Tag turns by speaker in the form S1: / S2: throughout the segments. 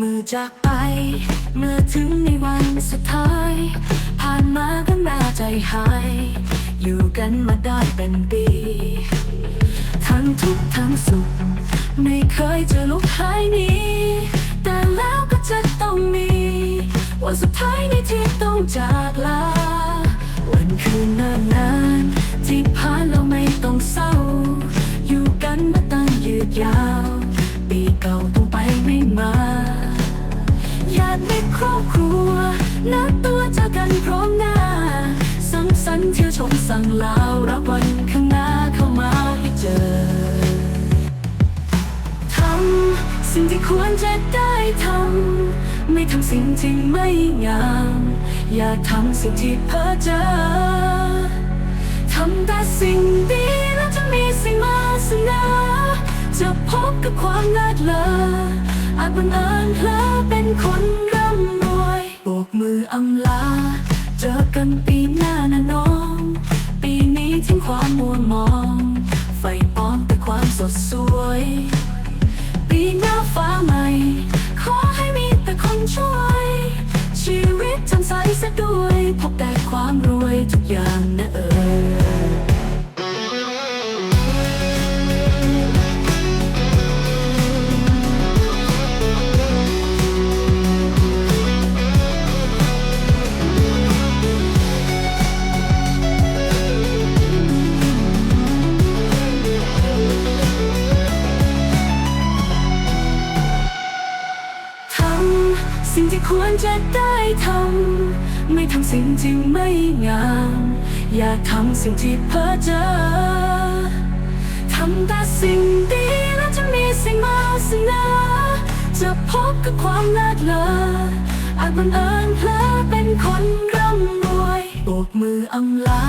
S1: มือจากไป เมื่อถึงในวันสุดท้าย ผ่านมาก็น่าใจหาย อยู่กันมาได้เป็นปี ทั้งทุกข์ทั้งสุข ไม่เคยจะลุกหายนี้ แต่แล้วก็จะต้องมี วันสุดท้ายในที่ต้องจากลา วันคืนนานนาน นัดตัวเจอกันพร้อมหน้า สังสรรค์เที่ยวชมสั่งลาวรับวันข้างหน้าเข้ามาให้เจอทำสิ่งที่ควรจะได้ทำไม่ทำสิ่งที่ไม่งาม อย่าทำสิ่งที่เพ้อเจ้อทำแต่สิ่งดีแล้วจะมีสิ่งมาเสนอจะพบกับความเลิศเลออาจบังเอิญเพลอเป็นคนร่ำรวยโบก มืออำลา เจอกันปีหน้านะน้อง ปีนี้ทิ้งความมัวมอง ไฟปอนแต่ความสดสวย ปีหน้าฟ้าใหม่ ขอให้มีแต่คนช่วย ชีวิตจำใสซะด้วย พบแต่ความรวยทุกอย่างนะเออ ควรจะได้ทำ ไม่ทำสิ่งที่ไม่งาม อย่าทำสิ่งที่เพ้อเจ้อทำแต่สิ่งดีแล้วจะมีสิ่งมาเสนอจะพบกับความเลิศเลออาจบังเอิญเพลอเป็นคนร่ำรวยโบกมืออำลา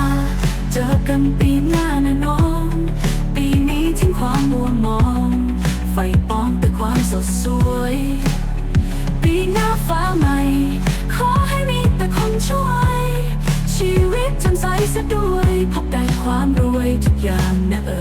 S1: เจอกันปีหน้านะน้อง ปีนี้ทิ้งความมัวมอง ไฟปองแต่ความสดสวยปีหน้า ฟ้าใหม่ ขอให้มีแต่คนช่วย ชีวิตจำใสซะด้วย พบแต่ความรวยทุกอย่างนะเออ